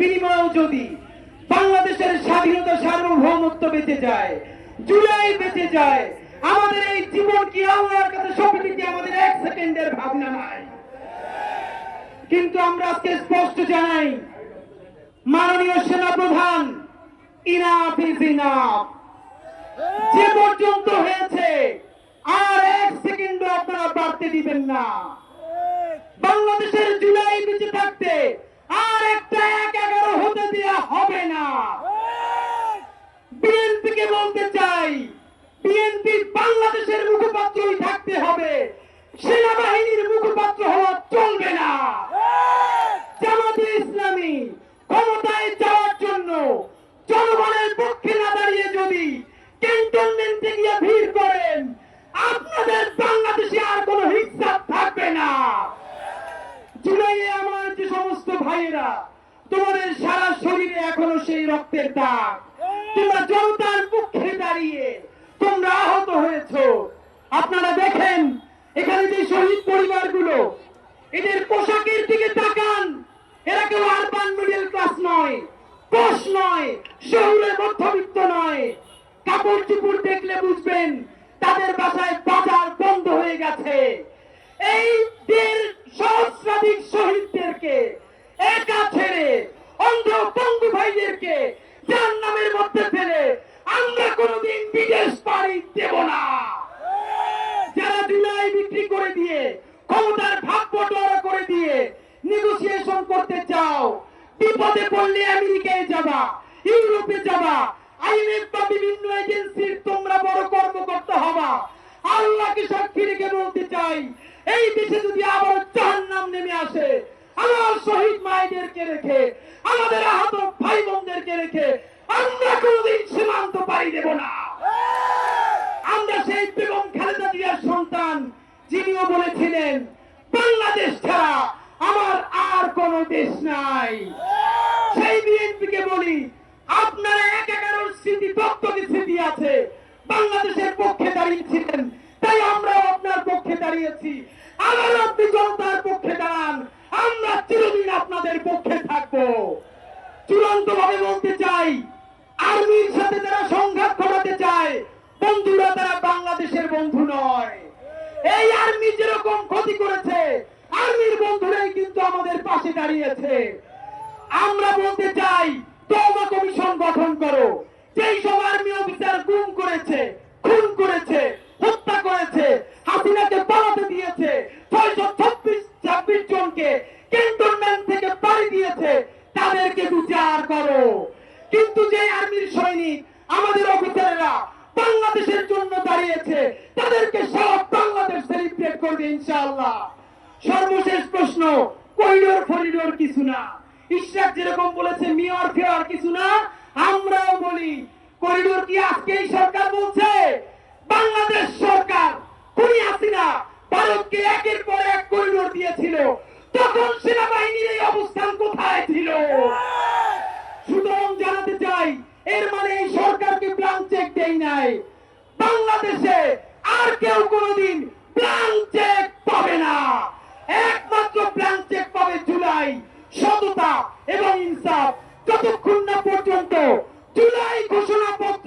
বিনিময়েও যদি বাংলাদেশের স্বাধীনতা সার্বভৌমত্ব বেঁচে যায়, জুলাই বেঁচে যায়, আমাদের এই জীবন কি আল্লাহর কাছে সঁপে আমাদের এক সেকেন্ডের ভাবনা নাই? কিন্তু আমরা আজকে স্পষ্ট জানাই, মাননীয় সেনা প্রধান ইনাফ ইজ ইনাফ। যে পর্যন্ত হয়েছে, আর এক সেকেন্ড আপনারা বাড়তে দিবেন না। বাংলাদেশের জুলাই বেঁচে থাকতে আর একটা এক না। বিএনপিকে বলতে চাই বিএনপি বাংলাদেশের মুখপাত্রই থাকতে হবে। সেনাবাহিনীর মুখপাত্র হওয়া চলবে না। জামাতে ইসলামী ক্ষমতায় যাওয়ার জন্য জনগণের পক্ষে না দাঁড়িয়ে যদি ক্যান্টনমেন্টে গিয়ে ভিড় করেন, আপনাদের বাংলাদেশে আর কোনো হিসাব থাকবে না। জুলাইয়ে আমার যে সমস্ত ভাইয়েরা তোমাদের সারা শরীরে এখনও সেই রক্তের দাগ। তোমরা জনতার পক্ষে দাঁড়িয়ে তোমরা আহত হয়েছো। আপনারা দেখেন, এখানে যে শহীদ পরিবারগুলো, এদের পোশাকের দিকে তাকান। এরা কেউ আরবান মিডল ক্লাস নয় পোষ নয় শহরের মধ্যবিত্ত নয়। কাপড় চুপড় দেখলে বুঝবেন, তাদের বাসায় বাজার বন্ধ হয়ে গেছে। এই দেড় সহস্রাধিক কোনোদিন বিদেশ পাড়ি দেব না। যারা জুলাই বিক্রি করে দিয়ে, ক্ষমতার ভাগ বটোয়ারা করে দিয়ে নেগোসিয়েশন করতে চাও, বিপদে পড়লে আমেরিকায় যাবা, ইউরোপে যাবা, আইএমএফ বা বিভিন্ন এজেন্সির তোমরা বড় কর্মকর্তা হবা। আল্লাহকে সাক্ষী রেখে বলতে চাই, এই দেশে যদি আবার জাহান্নাম নেমে আসে আমার শহীদ মায়েদেরকে রেখে, আমাদের আহত ভাই বোনদেরকে রেখে আমরা কোনোদিন সীমান্ত পাড়ি দেব না। আমরা সেই বেগম খালেদা জিয়ার সন্তান, যিনিও বলেছিলেন, বাংলাদেশ ছাড়া আমার আর কোন দেশ নাই। সেই বিএনপিকে বলি, আপনারা এক এগারোর স্মৃতি দপ্তকে স্মৃতি আছে। বাংলাদেশের পক্ষে দাঁড়িয়েছিলেন তাই আমরাও আপনার পক্ষে দাঁড়িয়েছি। আবার আপনি জনতার পক্ষে দাঁড়ান, আমরা চিরদিন আপনাদের পক্ষে থাকব। চূড়ান্ত ভাবে বলতে চাই আর্মির সাথে যারা সংঘাত করাতে চায়, বন্ধুরা তারা বাংলাদেশের বন্ধু নয়। এই আর্মি যেরকম ক্ষতি করেছে, আর্মির বন্ধুরাই কিন্তু আমাদের পাশে দাঁড়িয়েছে। আমরা বলতে চাই কিন্তু যে আর্মির সৈনিক, আমাদের অফিসাররা বাংলাদেশের জন্য দাঁড়িয়েছে, তাদেরকে সব বাংলাদেশ সেলিব্রেট করবে ইনশাআল্লাহ। সর্বশেষ প্রশ্ন, করিডোর, ফরিডোর কিছু না। ইশরাক যেরকম বলেছে, মেয়র ফেয়ার কিছু না, আমরাও বলি, করিডোর কি আজকেই সরকার বলছে? বাংলাদেশ সরকার, খুনি হাসিনা, ভারতকে একের পর এক করিডোর দিয়েছিল। তখন সেনাবাহিনীর এই অবস্থান কোথায় ছিল? এর মানে এই সরকারকে ব্লাঙ্ক চেক দেই নাই। বাংলাদেশে আর কেউ কোনোদিন ব্লাঙ্ক চেক পাবে না। একমাত্র ব্লাঙ্ক চেক পাবে জুলাই। সততা এবং ইনসাফ। যতক্ষণ না পর্যন্ত জুলাই ঘোষণাপত্র